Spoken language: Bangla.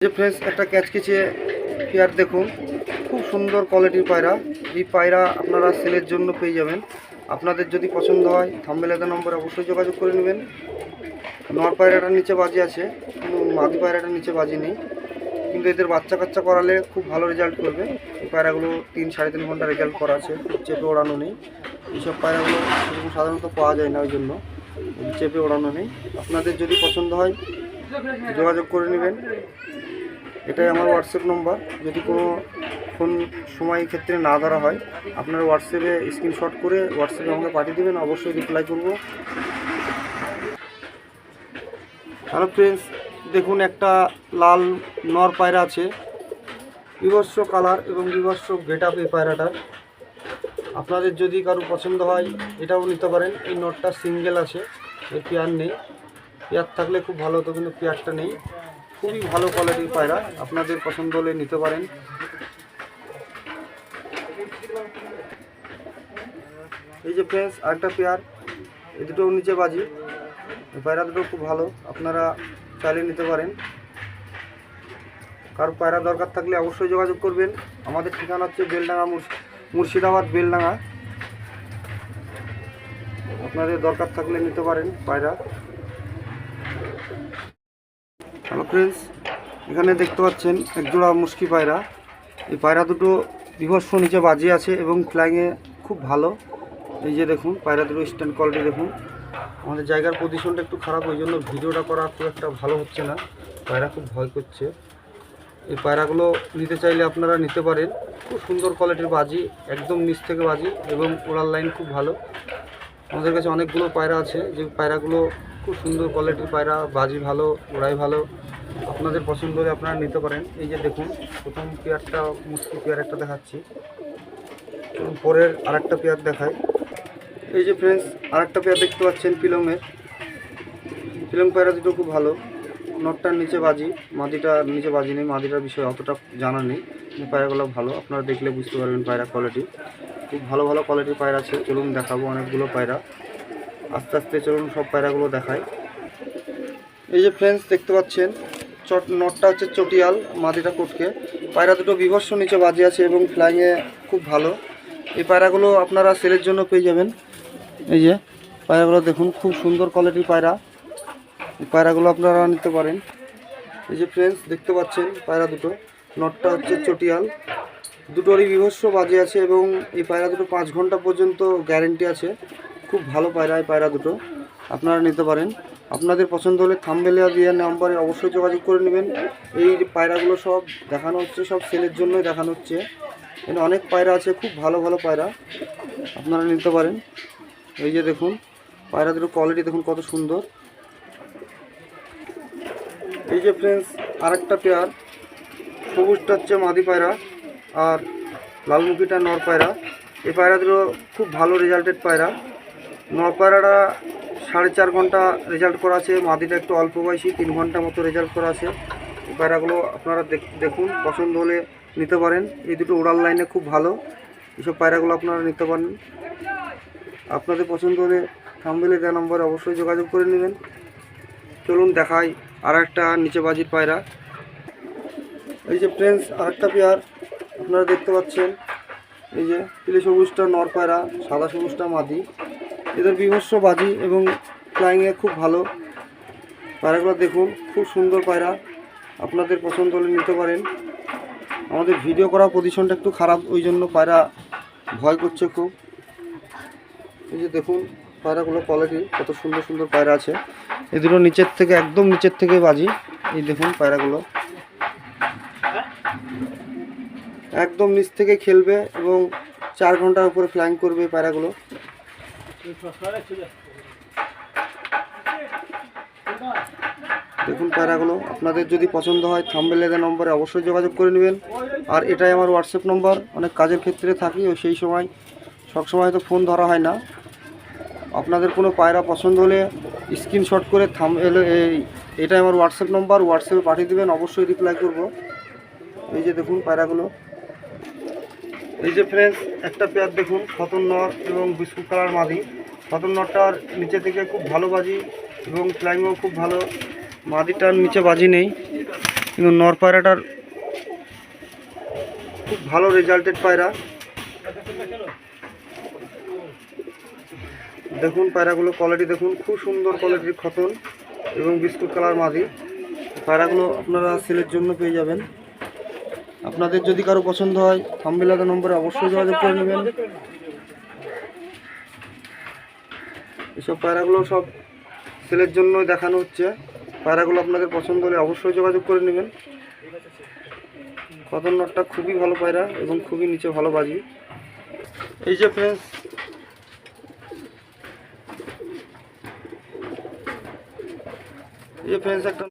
যে ফ্রেন্ডস, একটা ক্যাচকেচে পেয়ার দেখুন। খুব সুন্দর কোয়ালিটির পায়রা। এই পায়রা আপনারা সেলের জন্য পেয়ে যাবেন। আপনাদের যদি পছন্দ হয় থাম্বেলাদের নম্বরে অবশ্যই যোগাযোগ করে নেবেন। নর পায়রাটার নিচে বাজি আছে মাদি পায়রাটার নিচে বাজি নেই। কিন্তু এদের বাচ্চা কাচ্চা করালে খুব ভালো রেজাল্ট করবে। এই পায়রাগুলো তিন সাড়ে তিন ঘণ্টা রেজাল্ট করা আছে, চেপে ওড়ানো নেই। এইসব পায়রাগুলো সেরকম সাধারণত পাওয়া যায় না ওই জন্য চেপে ওড়ানো নেই। আপনাদের যদি পছন্দ হয়, যোগাযোগ করে নেবেন। এটাই আমার হোয়াটসঅ্যাপ নম্বর যদি কোনো ফোন সময় ক্ষেত্রে না ধরা হয়, আপনারা হোয়াটসঅ্যাপে স্ক্রিনশট করে হোয়াটসঅ্যাপে আমাকে পাঠিয়ে দেবেন, অবশ্যই রিপ্লাই করব। হ্যালো ফ্রেন্ডস দেখুন একটা লাল নর পায়রা আছে। বিভৎস কালার এবং বিভৎস গেট আপ এই পায়রাটার। আপনাদের যদি কারও পছন্দ হয়, এটাও নিতে পারেন। এই নটটা সিঙ্গেল আছে, এর পেয়ার নেই। পেয়ার থাকলে খুব ভালো হতো, কিন্তু পেয়ারটা নেই। খুবই ভালো কোয়ালিটির পায়রা। আপনাদের পছন্দ হলে নিতে পারেন। এই যে ফ্রেন্ডস আরেকটা পেয়ার। এই দুটো নিচে বাজি। পায়রা দুটো খুব ভালো। আপনারা চাইলে নিতে পারেন। কারও পায়রা দরকার থাকলে অবশ্যই যোগাযোগ করবেন। আমাদের ঠিকানা হচ্ছে বেলডাঙ্গা মুর্শি- মুর্শিদাবাদ, বেলডাঙ্গা। আপনাদের দরকার থাকলে নিতে পারেন পায়রা। হ্যালো ফ্রেন্ডস এখানে দেখতে পাচ্ছেন একজোড়া মুশকি পায়রা। এই পায়রা দুটো বিভৎস নিচে বাজি আছে এবং ফ্লাইংয়ে খুব ভালো। এই যে দেখুন, পায়রা দুটো স্ট্যান্ড কোয়ালিটি দেখুন। আমাদের জায়গার পজিশনটা একটু খারাপ, ওই জন্য ভিডিওটা করা খুব একটা ভালো হচ্ছে না। পায়রা খুব ভয় করছে। এই পায়রাগুলো নিতে চাইলে আপনারা নিতে পারেন। খুব সুন্দর কোয়ালিটির বাজি, একদম নিচ থেকে বাজি এবং ওড়ার লাইন খুব ভালো। আমাদের কাছে অনেকগুলো পায়রা আছে। যে পায়রাগুলো খুব সুন্দর কোয়ালিটির পায়রা, বাজি ভালো ওড়াই ভালো। আপনাদের পছন্দ হলে আপনারা নিতে পারেন। এই যে দেখুন, প্রথম পেয়ারটা, মুসকি পেয়ার একটা দেখাচ্ছি। পরের আরেকটা পেয়ার দেখায় এই যে ফ্রেন্ডস আরেকটা পেয়ার দেখতে পাচ্ছেন পিলমের পিলম পায়রা দুটো খুব ভালো। নটটার নিচে বাজি, মাদিটার নিচে বাজি নেই, মাদিটার বিষয়ে অতটা জানা নেই। পায়রাগুলো ভালো, আপনারা দেখলে বুঝতে পারবেন পায়রা কোয়ালিটি খুব ভালো ভালো কোয়ালিটির পায়রা আছে। চলুন দেখাবো অনেকগুলো পায়রা। আস্তে আস্তে চলুন সব পায়রাগুলো দেখায় এই যে ফ্রেন্ডস দেখতে পাচ্ছেন, চট নটটা হচ্ছে চটিয়াল মাদিটা কুটকে। পায়রা দুটো বিভৎস নিচে বাজে আছে এবং ফ্লাইংয়ে খুব ভালো। এই পায়রাগুলো আপনারা সেলের জন্য পেয়ে যাবেন। এই যে, পায়রাগুলো দেখুন, খুব সুন্দর কোয়ালিটির পায়রা। এই পায়রাগুলো আপনারা নিতে পারেন। এই যে ফ্রেন্ডস দেখতে পাচ্ছেন পায়রা দুটো। নটটা হচ্ছে চটিয়াল। দুটোরই বিভৎস বাজে আছে এবং এই পায়রা দুটো পাঁচ ঘণ্টা পর্যন্ত গ্যারেন্টি আছে। খুব ভালো পায়রা, এই পায়রা দুটো। আপনারা নিতে পারেন। আপনাদের পছন্দ হলে থামবেলিয়া দিয়ে নাম্বারে অবশ্যই যোগাযোগ করে নেবেন। এই পায়রাগুলো সব দেখানো হচ্ছে, সব সেলের জন্যই দেখানো হচ্ছে। এখানে অনেক পায়রা আছে, খুব ভালো ভালো পায়রা। আপনারা নিতে পারেন। এই যে দেখুন পায়রা দুটো কোয়ালিটি দেখুন কত সুন্দর। এই যে ফ্রেন্ডস আরেকটা পেয়ার সবুজটা হচ্ছে মাদি পায়রা আর লালমুখিটা নর পায়রা। এই পায়রা দুটো খুব ভালো রেজাল্টেড পায়রা। নর পায়রাটা সাড়ে চার ঘণ্টা রেজাল্ট করা আছে, মাদিটা একটু অল্প বয়সী, তিন ঘণ্টা মতো রেজাল্ট করা আছে। পায়রাগুলো আপনারা দেখ- দেখুন, পছন্দ হলে নিতে পারেন। এই দুটো উড়াল লাইনে খুব ভালো। এইসব পায়রাগুলো আপনারা নিতে পারেন। আপনাদের পছন্দ হলে থামবেলে দেওয়া নম্বরে অবশ্যই যোগাযোগ করে নেবেন। চলুন, দেখাই আর একটা নিচে বাজির পায়রা। এই যে ফ্রেন্ডস আরেকটা পেয়ার। আপনারা দেখতে পাচ্ছেন। এই যে, পিলে সবুজটা নর পায়রা, সাদা সবুজটা মাদি। এদের বিভৎস বাজি এবং ফ্লাইংয়ে খুব ভালো। পায়রাগুলো দেখুন, খুব সুন্দর পায়রা। আপনাদের পছন্দ হলে নিতে পারেন। আমাদের ভিডিও করা পজিশনটা একটু খারাপ, ওই জন্য পায়রা ভয় করছে খুব। এই যে দেখুন, পায়রাগুলো কোয়ালিটি কত সুন্দর সুন্দর পায়রা আছে। এই দুটো নিচের থেকে, একদম নিচের থেকে বাজি। এই দেখুন পায়রাগুলো। একদম নিচ থেকে খেলবে এবং চার ঘণ্টার উপরে ফ্লাইং করবে পায়রাগুলো। দেখুন পায়রাগুলো, আপনাদের যদি পছন্দ হয় থাম্বেলেদের নম্বরে অবশ্যই যোগাযোগ করে নেবেন। আর এটাই আমার হোয়াটসঅ্যাপ নম্বর অনেক কাজের ক্ষেত্রে থাকি, ও সেই সময়, সব সময় তো ফোন ধরা হয় না। আপনাদের কোনো পায়রা পছন্দ হলে স্ক্রিনশট করে থাম এই, এটাই আমার হোয়াটসঅ্যাপ নম্বর হোয়াটসঅ্যাপে পাঠিয়ে দেবেন, অবশ্যই রিপ্লাই করব। এই যে দেখুন পায়রাগুলো। এই যে ফ্রেন্ডস একটা পেয়ার দেখুন খতন নর এবং বিস্কুট কালার মাদি। খতন নরটার নিচে থেকে খুব ভালো বাজি এবং ফ্লাইংও খুব ভালো। মাদিটার নিচে বাজি নেই, কিন্তু নর পায়রাটার খুব ভালো রেজাল্টেড পায়রা। দেখুন পায়রাগুলো কোয়ালিটি দেখুন, খুব সুন্দর কোয়ালিটির খতন এবং বিস্কুট কালার মাদি। পায়রাগুলো আপনারা সেলের জন্য পেয়ে যাবেন। আপনাদের যদি কারও পছন্দ হয় থাম্বিলাদা নম্বরে অবশ্যই যোগাযোগ করে নেবেন। এসব পায়রাগুলো সব সেলের জন্য দেখানো হচ্ছে। পায়রাগুলো আপনাদের পছন্দ হলে অবশ্যই যোগাযোগ করে নেবেন। কতন নটটা খুবই ভালো পায়রা এবং খুবই নিচে ভালো বাজি। এই যে ফ্রেন্ডস, এই যে ফ্রেন্ডস একটা